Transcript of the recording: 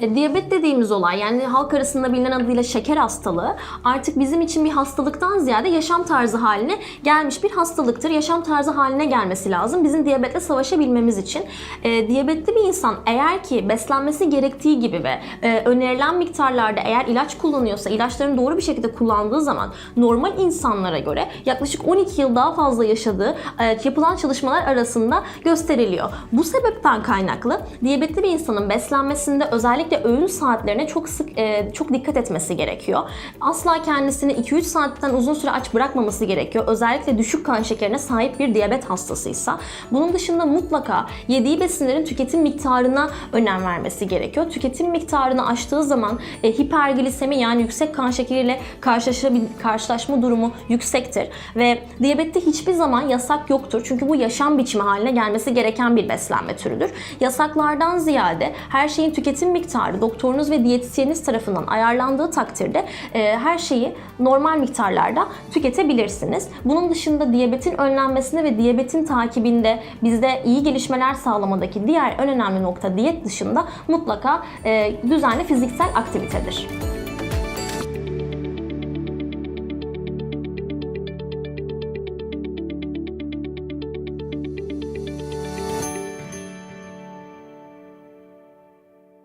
E, diyabet dediğimiz olay yani halk arasında bilinen adıyla şeker hastalığı artık bizim için bir hastalıktan ziyade yaşam tarzı haline gelmiş bir hastalıktır. Yaşam tarzı haline gelmesi lazım bizim diyabetle savaşabilmemiz için. E, diyabetli bir insan eğer ki beslenmesi gerektiği gibi ve e, önerilen miktarlarda eğer ilaç kullanıyorsa ilaçlarını doğru bir şekilde kullandığı zaman normal insanlara göre yaklaşık 12 yıl daha fazla yaşadığı e, yapılan çalışmalar arasında gösteriliyor. Bu sebepten kaynaklı diyabetli bir insanın beslenmesinde özellikle öğün saatlerine çok sık e, çok dikkat etmesi gerekiyor. Asla kendisini 2-3 saatten uzun süre aç bırakmaması gerekiyor. Özellikle düşük kan şekerine sahip bir diyabet hastasıysa. Bunun dışında mutlaka yediği besinlerin tüketim miktarına önem vermesi gerekiyor. Tüketim miktarını aştığı zaman e, hiperglisemi yani yüksek kan şekeriyle karşılaşma durumu yüksektir ve diyabette hiçbir zaman yasak yoktur. Çünkü bu yaşam biçimi haline gelmesi gereken bir beslenme türüdür. Yasaklardan ziyade her şeyin tüketim miktarı doktorunuz ve diyetisyeniniz tarafından ayarlandığı takdirde e, her şeyi normal miktarlarda tüketebilirsiniz. Bunun dışında diyabetin önlenmesinde ve diyabetin takibinde bizde iyi gelişmeler sağlamadaki diğer en önemli nokta diyet dışında mutlaka e, düzenli fiziksel aktivitedir.